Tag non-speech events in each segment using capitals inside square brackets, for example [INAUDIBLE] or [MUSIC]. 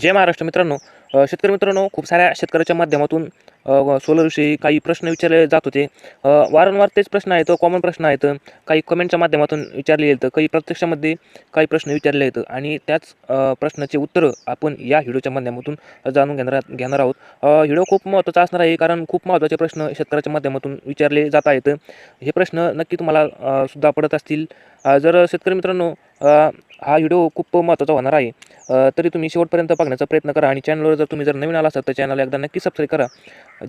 जय महाराष्ट्र मित्रांनो. शेतकरी मित्रांनो खूप साऱ्या शेतकऱ्याच्या माध्यमातून सोलरविषयी काही प्रश्न विचारले जात होते. वारंवार तेच प्रश्न आहेत कॉमन प्रश्न आहेत. काही कमेंटच्या माध्यमातून विचारले येतं काही प्रत्यक्षामध्ये काही प्रश्न विचारले येतं आणि त्याच प्रश्नाचे उत्तरं आपण या व्हिडिओच्या माध्यमातून जाणून घेणार घेणार आहोत. व्हिडिओ खूप महत्त्वाचा असणार आहे कारण खूप महत्त्वाचे प्रश्न शेतकऱ्याच्या माध्यमातून विचारले जात आहेत. हे प्रश्न नक्की तुम्हाला सुद्धा पडत असतील. जर शेतकरी मित्रांनो हा व्हिडिओ खूप महत्त्वाचा होणार आहे तरी तुम्ही शेवटपर्यंत बघण्याचा प्रयत्न करा आणि चॅनलवर जर तुम्ही जर नवीन आला असाल तर चॅनल एकदा नक्की सबस्क्राईब करा.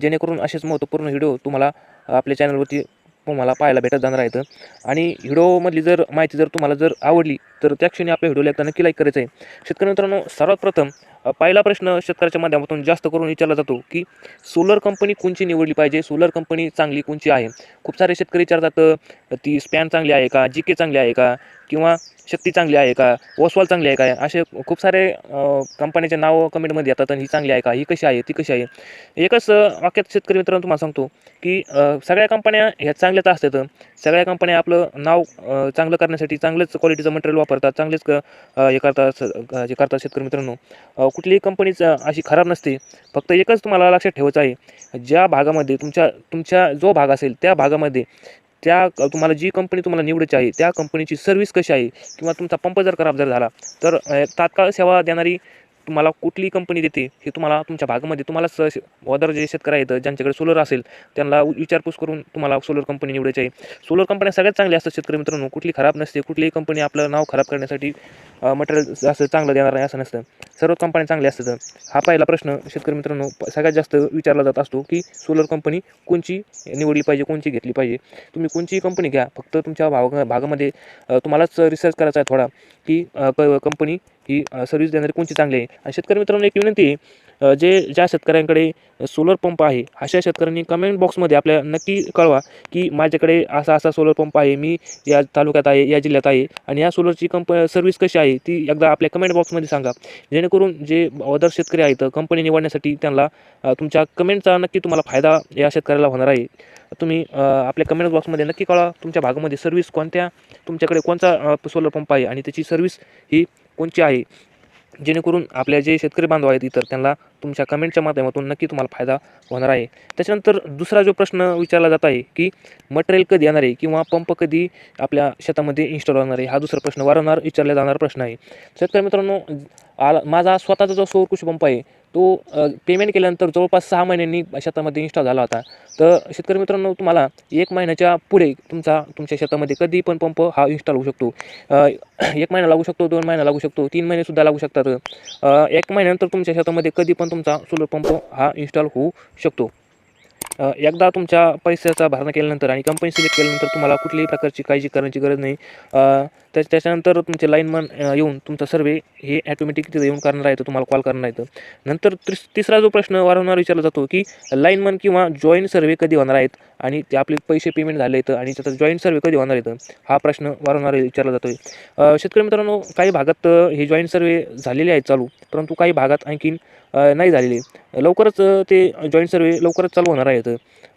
जेणेकरून असेच महत्त्वपूर्ण व्हिडिओ तुम्हाला आपल्या चॅनलवरती तुम्हाला पाहायला भेटत जाणार आहेत. आणि व्हिडिओमधली जर माहिती जर तुम्हाला जर आवडली तर त्या क्षणी आपल्या व्हिडिओला एकदा नक्की लाईक करायचं आहे शेतकरी मित्रांनो सर्वात प्रथम पहिला प्रश्न शेतकऱ्याच्या माध्यमातून जास्त करून विचारला जातो की सोलर कंपनी कोणची निवडली पाहिजे? सोलर कंपनी चांगली कोणची आहे? खूप सारे शेतकरी विचारतात ती स्पॅन चांगली आहे का? जी के चांगली आहे का? किंवा शक्ती चांगली आहे का? ओसवाल चांगली आहे का? असे खूप सारे अ, कंपनीचे नावं कमेंटमध्ये येतात आणि ही चांगली आहे का? ही कशी आहे? ती कशी आहे? एकच वाक्यात शेतकरी मित्रांनो तुम्हाला सांगतो की सगळ्या कंपन्या ह्या चांगल्याच असतात. सगळ्या कंपन्या आपलं नाव चांगलं करण्यासाठी चांगलंच क्वालिटीचं मटेरियल वापरतात चांगलेच क- हे करतात स- हे करतात शेतकरी मित्रांनो. कुठलीही कंपनीच अशी खराब नसते. फक्त एकच तुम्हाला लक्षात ठेवायचं आहे ज्या भागामध्ये तुमच्या तुमच्या जो भाग असेल त्या भागामध्ये त्या तुम्हाला जी कंपनी तुम्हाला निवडायची आहे त्या कंपनीची सर्व्हिस कशी आहे किंवा तुमचा पंप जर खराब जर झाला तर तात्काळ सेवा देणारी तुम्हाला कुठली कंपनी देते हे तुम्हाला तुमच्या भागामध्ये तुम्हाला स वदर जे शेतकरी आहेत ज्यांच्याकडे सोलर असेल त्यांना विचारपूस करून तुम्हाला सोलर कंपनी निवडायची आहे. सोलर कंपन्या सगळ्यात चांगल्या असतात शेतकरी मित्रांनो कुठली खराब नसते कुठलीही कंपनी आपलं नाव खराब करण्यासाठी मटेरियल असं चांगलं देणार नाही असं नसतं. सर्व कंपन्या चांगल्या असतात. हा पहिला प्रश्न शेतकरी मित्रांनो सगळ्यात जास्त विचारला जात असतो की सोलर कंपनी कोणची निवडली पाहिजे कोणची घेतली पाहिजे? तुम्ही कोणचीही कंपनी घ्या फक्त तुमच्या भाग भागामध्ये तुम्हालाच रिसर्च करायचा आहे थोडा की कंपनी ही सर्व्हिस देणारी कोणची चांगली आहे? आणि शेतकरी मित्रांनो एक विनंती आहे जे ज्या शेतकऱ्यांकडे सोलर पंप आहे अशा शेतकऱ्यांनी कमेंट बॉक्समध्ये आपल्या नक्की कळवा की माझ्याकडे असा असा सोलर पंप आहे मी या तालुक्यात आहे या जिल्ह्यात आहे आणि या सोलरची कंप सर्व्हिस कशी आहे ती एकदा आपल्या कमेंट बॉक्समध्ये सांगा. जेणेकरून जे अदर शेतकरी आहेत कंपनी निवडण्यासाठी त्यांना तुमच्या कमेंटचा नक्की तुम्हाला फायदा या शेतकऱ्याला होणार आहे. तुम्ही आपल्या कमेंट बॉक्समध्ये नक्की कळवा तुमच्या भागामध्ये सर्व्हिस कोणत्या तुमच्याकडे कोणता सोलर पंप आहे आणि त्याची सर्व्हिस ही कोणची आहे. जेणेकरून आपल्या जे शेतकरी बांधव आहेत इतर त्यांना तुमच्या कमेंटच्या माध्यमातून नक्की तुम्हाला फायदा होणार आहे. त्याच्यानंतर दुसरा जो प्रश्न विचारला जात आहे की मटेरियल कधी येणार आहे किंवा पंप कधी आपल्या शेतामध्ये इन्स्टॉल होणार आहे? हा दुसरा प्रश्न वारंवार विचारला जाणारा प्रश्न आहे. शेतकरी मित्रांनो आला माझा स्वतःचा जो सौरकृषी पंप आहे तो पेमेंट केल्यानंतर जवळपास सहा महिन्यांनी शेतामध्ये इन्स्टॉल झाला होता. तर शेतकरी मित्रांनो तुम्हाला एक महिन्याच्या पुढे तुमचा तुमच्या शेतामध्ये कधी पण पंप हा इन्स्टॉल होऊ शकतो. एक महिना लागू शकतो दोन महिना लागू शकतो तीन महिनेसुद्धा लागू शकतात. एक महिन्यानंतर तुमच्या शेतामध्ये कधी पण तुमचा सोलर पंप हा इन्स्टॉल होऊ शकतो. एकदा तुमच्या पैशाचा भरणा केल्यानंतर आणि कंपनी सिलेक्ट केल्यानंतर तुम्हाला कुठल्याही प्रकारची काळजी करण्याची गरज नाही. त्या त्याच्यानंतर तुमचे लाईनमन येऊन तुमचा सर्वे हे ॲटोमॅटिक तिथे येऊन करणार आहे तर तुम्हाला कॉल करणार आहे. नंतर तिस तिसरा जो प्रश्न वारंवार विचारला जातो की लाईनमन किंवा जॉईंट सर्वे कधी होणार आहेत? आणि ते आपले पैसे पेमेंट झाले आहेत आणि त्याचा जॉईंट सर्वे कधी होणार आहेत हा प्रश्न वारंवार विचारला जातो आहे शेतकरी मित्रांनो काही भागात हे जॉईंट सर्वे झालेले आहेत चालू परंतु काही भागात आणखीन नाही झालेले. लवकरच ते जॉईंट सर्वे लवकरच चालू होणार आहेत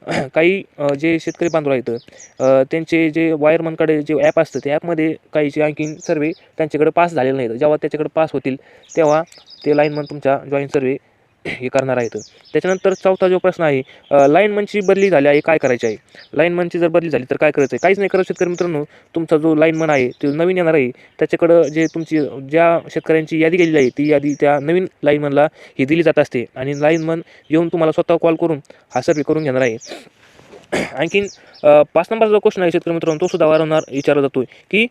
[CLEARS THROAT] काही जे शेतकरी बांधव आहेत त्यांचे जे वायरमनकडे जे ॲप असतं त्या ॲपमध्ये काहीचे आणखीन सर्वे त्यांच्याकडे पास झालेले नाहीत. जेव्हा त्याच्याकडे पास होतील तेव्हा ते लाईनमन तुमच्या जॉईंट सर्वे हे करणार आहेत त्याच्यानंतर चौथा जो प्रश्न आहे लाईनमनची बदली झाली आहे काय करायची आहे? लाईनमनची जर बदली झाली तर काय करायचं आहे? काहीच नाही करत शेतकरी मित्रांनो. तुमचा जो लाईनमन आहे तो नवीन येणार आहे. त्याच्याकडं जे तुमची ज्या शेतकऱ्यांची यादी गेलेली आहे ती यादी त्या नवीन लाईनमनला ही दिली जात असते. आणि लाईनमन येऊन तुम्हाला स्वतः कॉल करून हा सर्वे करून घेणार आहे. [CLEARS THROAT] आणखीन पाच नंबरचा जो क्वेश्चन आहे शेतकरी मित्रांनो तो सुद्धा वारंवार विचारला जातो की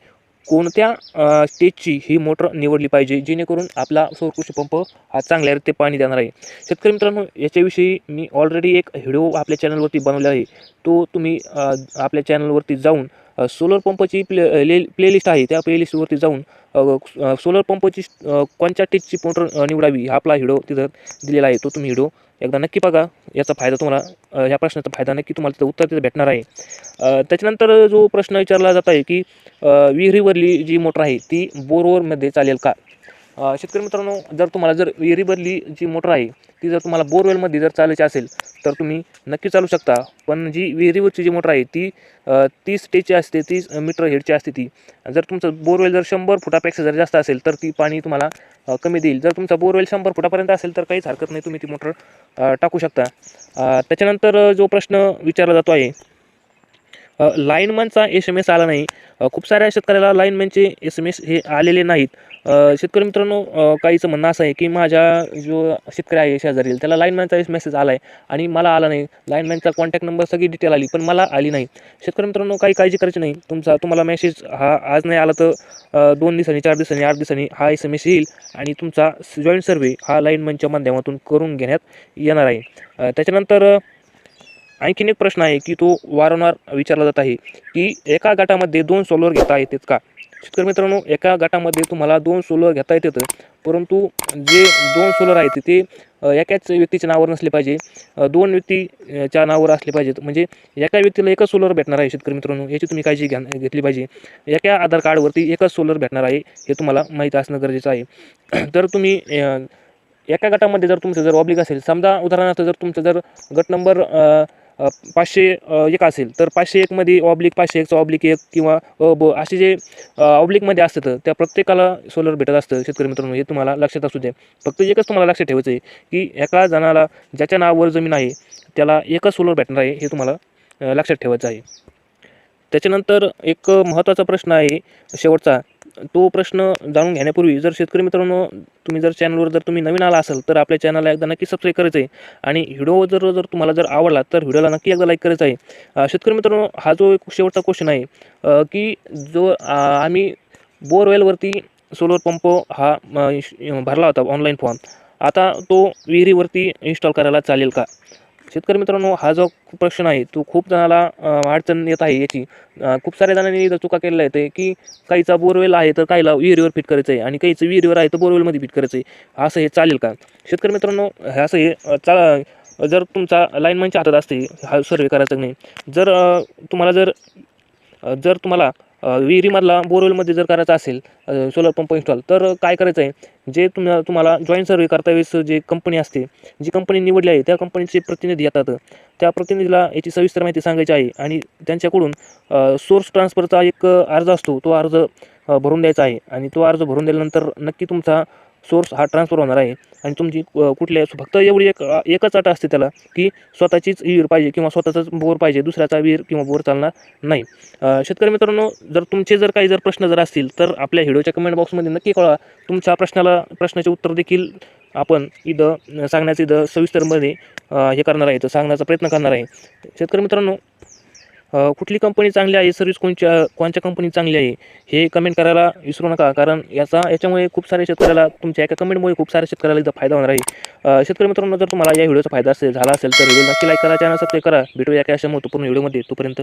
कोणत्या स्टेजची ही मोटर निवडली पाहिजे जेणेकरून आपला सौरकृषी पंप हा चांगल्या रीते पाणी देणार आहे. शेतकरी मित्रांनो याच्याविषयी मी ऑलरेडी एक व्हिडिओ आपल्या चॅनलवरती बनवला आहे. तो तुम्ही आपल्या चॅनलवरती जाऊन सोलर पंपची प्ले ले प्लेलिस्ट आहे त्या प्लेलिस्टवरती जाऊन सोलर पंपची कोणत्या टेजची मोटर निवडावी हा आपला व्हिडिओ तिथं दिलेला आहे. तो तुम्ही व्हिडिओ एकदा नक्की बघा याचा फायदा तुम्हाला या प्रश्नाचा फायदा नक्की तुम्हाला त्याचं उत्तर तिथं भेटणार आहे. त्याच्यानंतर जो प्रश्न विचारला जात आहे की विहिरीवरली जी मोटर आहे ती बोरवरमध्ये चालेल का? शेतकरी मित्रांनो जर तुम्हाला जर विहिरीमधली जी मोटर आहे ती जर तुम्हाला बोरवेलमध्ये जर चालायची असेल तर तुम्ही नक्की चालू शकता. पण जी विहिरीवरची जी मोटर आहे ती तीस टेची असते तीस मीटर हेडची असते ती. जर तुमचं बोरवेल जर शंभर फुटापेक्षा जर जास्त असेल तर ती पाणी तुम्हाला कमी देईल. जर तुमचा बोरवेल शंभर फुटापर्यंत असेल तर काहीच हरकत नाही तुम्ही ती मोटर टाकू शकता. त्याच्यानंतर जो प्रश्न विचारला जातो आहे लाईनमनचा एस एम एस आला नाही. खूप साऱ्या शेतकऱ्याला लाईनमॅनचे एस एम एस हे आलेले नाहीत. शेतकरी मित्रांनो काहीचं म्हणणं असं आहे की माझ्या जो शेतकरी आहे शेजारील त्याला लाईनमॅनचा एस मेसेज आला आहे आणि मला आला नाही. लाईनमॅनचा कॉन्टॅक्ट नंबर सगळी डिटेल आली पण मला आली नाही. शेतकरी मित्रांनो काही काळजी करायची नाही. तुमचा तुम्हाला मेसेज हा आज नाही आला तर दोन दिवसांनी चार दिवसांनी आठ दिवसांनी हा एस एम एस येईल आणि तुमचा जॉईंट सर्वे हा लाईनमॅनच्या माध्यमातून करून घेण्यात येणार आहे. त्याच्यानंतर आणखीन एक प्रश्न आहे की तो वारंवार विचारला जात आहे की एका गटामध्ये दोन सोलर घेता येतात का? शेतकरी मित्रांनो एका गटामध्ये तुम्हाला दोन सोलर घेता येतात परंतु जे दोन सोलर आहेत ते एकाच व्यक्तीच्या नावावर नसले पाहिजे. दोन व्यक्तीच्या नावावर असले पाहिजेत. म्हणजे एका व्यक्तीला एकच सोलर भेटणार आहे शेतकरी मित्रांनो याची तुम्ही काळजी घ्या घेतली पाहिजे. एका आधार कार्डवरती एकच सोलर भेटणार आहे हे तुम्हाला माहीत असणं गरजेचं आहे. [CLEARS THROAT] तर तुम्ही एका गटामध्ये जर तुमचं जर ऑब्लिक असेल समजा उदाहरणार्थ जर तुमचं जर गट नंबर पाचशे एक असेल तर पाचशे एकमध्ये ऑब्लिक पाचशे एकचं ऑब्लिक एक किंवा अ ब असे जे ऑब्लिकमध्ये असतं त्या प्रत्येकाला सोलर भेटत असतं शेतकरी मित्रांनो हे तुम्हाला लक्षात असू द्या फक्त एकच तुम्हाला लक्षात ठेवायचं आहे की एका जणाला ज्याच्या नावावर जमीन आहे त्याला एकच सोलर भेटणार आहे हे तुम्हाला लक्षात ठेवायचं आहे. त्याच्यानंतर एक महत्त्वाचा प्रश्न आहे शेवटचा तो प्रश्न जाणून घेण्यापूर्वी जर शेतकरी मित्रांनो तुम्ही जर चॅनलवर जर तुम्ही नवीन आला असाल तर आपल्या चॅनलला एकदा नक्की सबस्क्राईब करायचं आहे. आणि व्हिडिओ जर जर तुम्हाला जर आवडला तर व्हिडिओला नक्की एकदा लाईक करायचं आहे. शेतकरी मित्रांनो हा जो एक शेवटचा क्वेश्चन आहे की जो आम्ही बोरवेलवरती सोलर पंप हा भरला होता ऑनलाईन फॉर्म आता तो विहिरीवरती इन्स्टॉल करायला चालेल का? शेतकरी मित्रांनो हा जो प्रश्न आहे तो खूप जणाला अडचण येत आहे याची. खूप साऱ्या जणांनी इथं चुका केलेल्या आहेत की काहीचा बोरवेल आहे तर काहीला विहिरीवर फिट करायचं आहे आणि काहीचं विहिरीवर आहे तर बोरवेलमध्ये फिट करायचं आहे असं हे चालेल का? शेतकरी मित्रांनो हे असं हे चा जर तुमचा लाईनमॅनच्या हातात असते हा सर्वे करायचा नाही. जर तुम्हाला जर जर तुम्हाला विहिरीमधला बोरवेलमध्ये जर करायचं असेल सोलर पंप इन्स्टॉल तर काय करायचं आहे जे तुम्हाला तुम्हाला जॉईंट सर्वे करता वेळेस जे कंपनी असते जी कंपनी निवडली आहे त्या कंपनीचे प्रतिनिधी येतात. त्या प्रतिनिधीला याची सविस्तर माहिती सांगायची आहे आणि त्यांच्याकडून सोर्स ट्रान्सफरचा एक अर्ज असतो तो अर्ज भरून द्यायचा आहे. आणि तो अर्ज भरून दिल्यानंतर नक्की तुमचा सोर्स हा ट्रान्सफर होणार आहे. आणि तुमची कुठल्या फक्त एवढी एक एकच अट असते त्याला की स्वतःचीच विहीर पाहिजे किंवा स्वतःचाच बोर पाहिजे दुसऱ्याचा विहीर किंवा बोर चालणार नाही. शेतकरी मित्रांनो जर तुमचे जर काही जर प्रश्न जर असतील तर आपल्या व्हिडिओच्या कमेंट बॉक्समध्ये नक्की कळवा. तुमच्या प्रश्नाला प्रश्नाचे उत्तर देखील आपण इथं सांगण्याचं इथं सविस्तरमध्ये हे करणार आहे तर सांगण्याचा प्रयत्न करणार आहे. शेतकरी मित्रांनो कुठली कंपनी चांगली आहे? सर्व्हिस कोणच्या कोणत्या कंपनी चांगली आहे? हे कमेंट करायला विसरू नका कारण याचा याच्यामुळे खूप साऱ्या शेतकऱ्याला तुमच्या एका कमेंटमुळे खूप साऱ्या शेतकऱ्याला इथं फायदा होणार आहे. शेतकरी मित्रांनो जर तुम्हाला या व्हिडिओचा फायदा असेल झाला असेल तर व्हिडिओ नक्की लाईक करा चॅनल सबस्क्राईब करा. भेटूया एका अशा महत्त्वपूर्ण व्हिडिओमध्ये तोपर्यंत